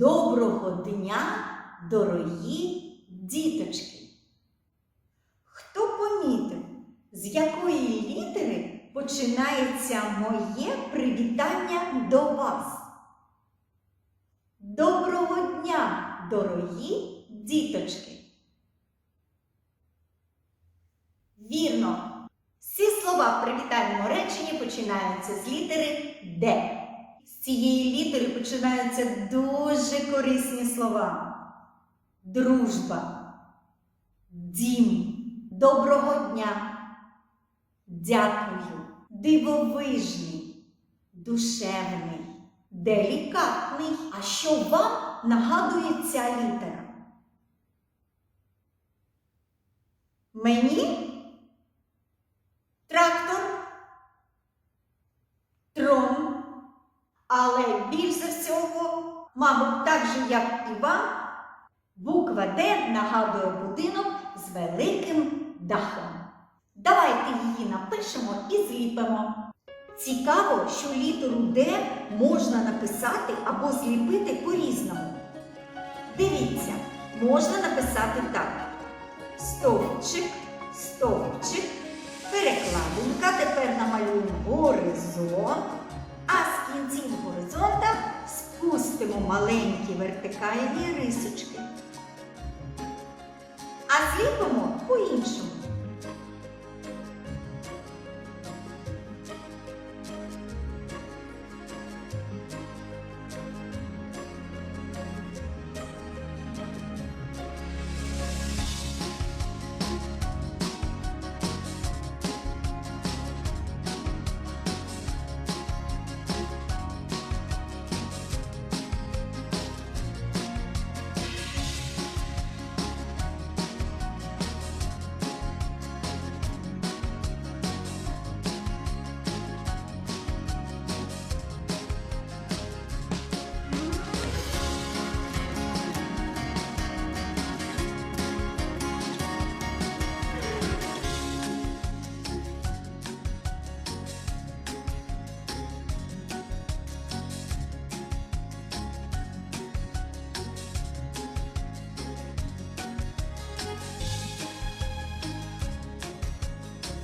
Доброго дня, дорогі діточки! Хто помітив, з якої літери починається моє привітання до вас? Доброго дня, дорогі діточки! Вірно! Всі слова в привітальному реченні починаються з літери Д. Цієї літери починаються дуже корисні слова. Дружба, дім, доброго дня, дякую, дивовижний, душевний, делікатний. А що вам нагадує ця літера? Мені як і вам, буква Д нагадує будинок з великим дахом. Давайте її напишемо і зліпимо. Цікаво, що літеру Д можна написати або зліпити по-різному. Дивіться, можна написати так: стовпчик, стовпчик, перекладинка. Тепер намалюємо горизонт. А з кінців горизонта спустимо маленькі вертикальні рисочки. А зліпимо по-іншому.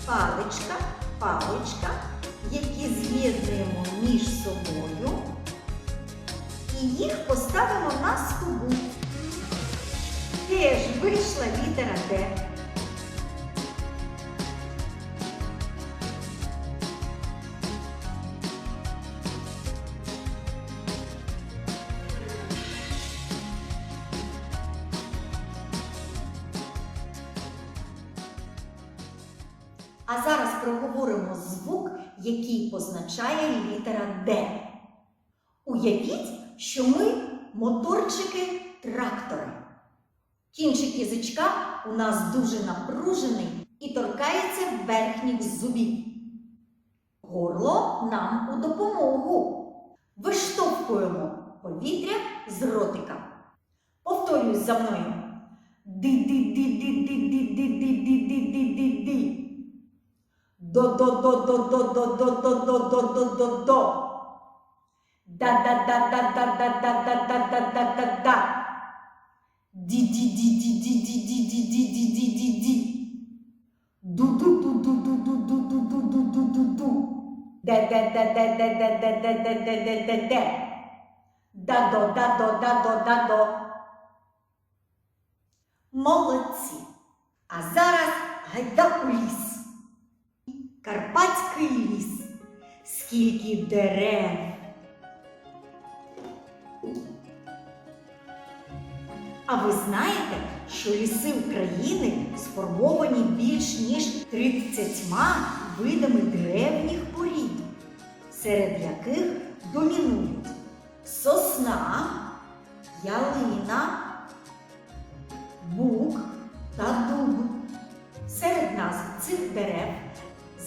Паличка, паличка, які з'єднуємо між собою і їх поставимо на скобу. Теж вийшла літера Д. А зараз проговоримо звук, який позначає літера Д. Уявіть, що ми моторчики трактора. Кінчик язичка у нас дуже напружений і торкається верхніх зубів. Горло нам у допомогу. Виштовхуємо повітря з ротика. Повторюй за мною. Ди-ди-ди-ди-ди-ди-ди-ди-ди-ди-ди-ди. До-до-до-до-до-до-до-до-до-до-до-до. Да-да-да-да-да-да-да-да-да-да-да-да. Ді-ді-ді-ді-ді-ді-ді-ді-ді-ді-ді-ді. Ду-ду-ду-ду-ду-ду-ду-ду-ду-ду-ду. Де-де-де-де-де-де-де-де-де-де-де. Да-до-да-до-да-до-да-до. Молодці! А зараз гайда у ліс. Карпатський ліс. Скільки дерев. А ви знаєте, що ліси України сформовані більш ніж 30 видами древніх порід, серед яких домінують сосна, ялина, бук та дуб. Серед назв цих дерев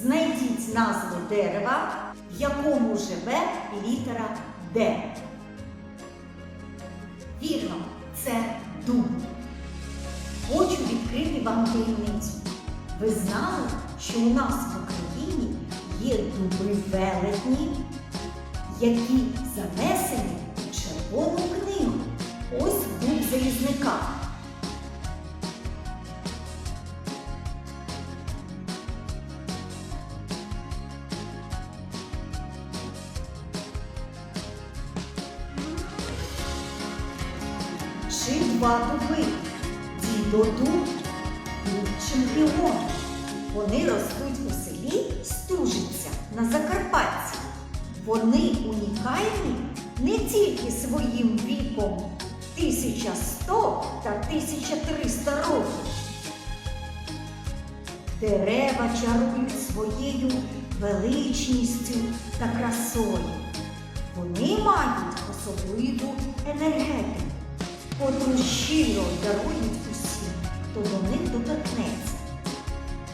знайдіть назву дерева, в якому живе літера Д. Вірно, це дуб. Хочу відкрити вам таємницю. Ви знали, що у нас в Україні є дуби велетні, які занесені у Червону книгу. дзвінка. Чи два дуби? Дідо дуб, дуб чемпіон. Вони ростуть у селі Стужиця на Закарпатті. Вони унікальні не тільки своїм віком 1100 та 1300 років. Дерева чарують своєю величністю та красою. Вони мають особливу енергетику, котру щиро дарують усім, хто до них доторкнеться.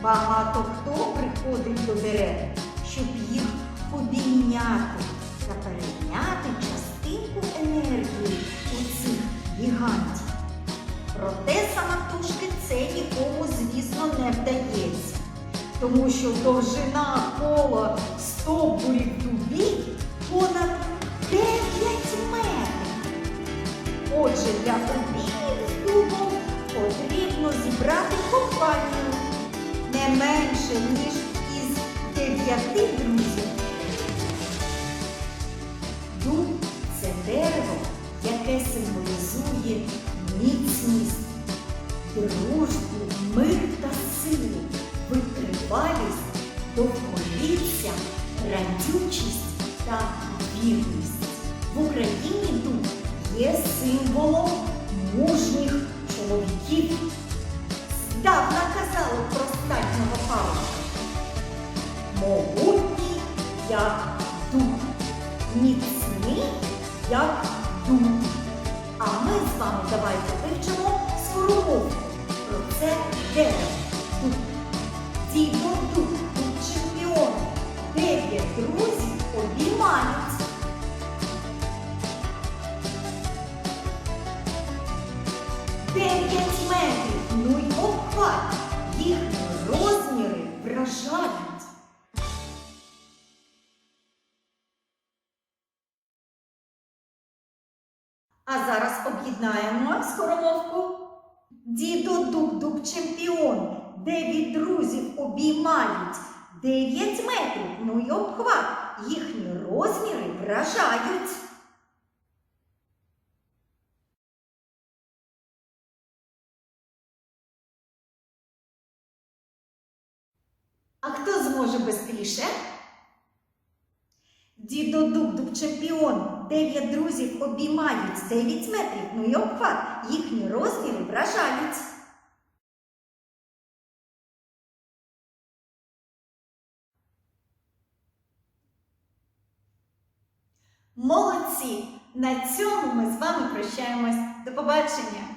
Багато хто приходить до дерев, щоб їх обійняти та перейняти частинку енергії у цих гігантів. Проте самотужки це нікому, звісно, не вдається, тому що довжина кола стовбурів дубів Отже, для обіймів з дубом потрібно зібрати компанію не менше, ніж із дев'яти друзів. Дуб це дерево, яке символізує міцність, дружбу, мир та силу, витривалість, довголіття, радючість та вірність. В Україні дуб є символом мужніх чоловіків. Здавна казали про статнього палича. Могутній, як дуб, міцний, як дуб. А ми з вами давайте вивчимо скоромовку про це дерево. Дев'ять метрів, ну й обхват. Їхні розміри вражають. А зараз об'єднаємо скоромовку. Дідо дуб дуб чемпіон. Дев'ять друзів обіймають. Дев'ять метрів, ну й обхват. Їхні розміри вражають. А хто зможе бистріше? Дідо дуб дуб чемпіон. Дев'ять друзів обіймають дев'ять метрів, ну й обхват. Їхні розміри вражають. Молодці! На цьому ми з вами прощаємось. До побачення!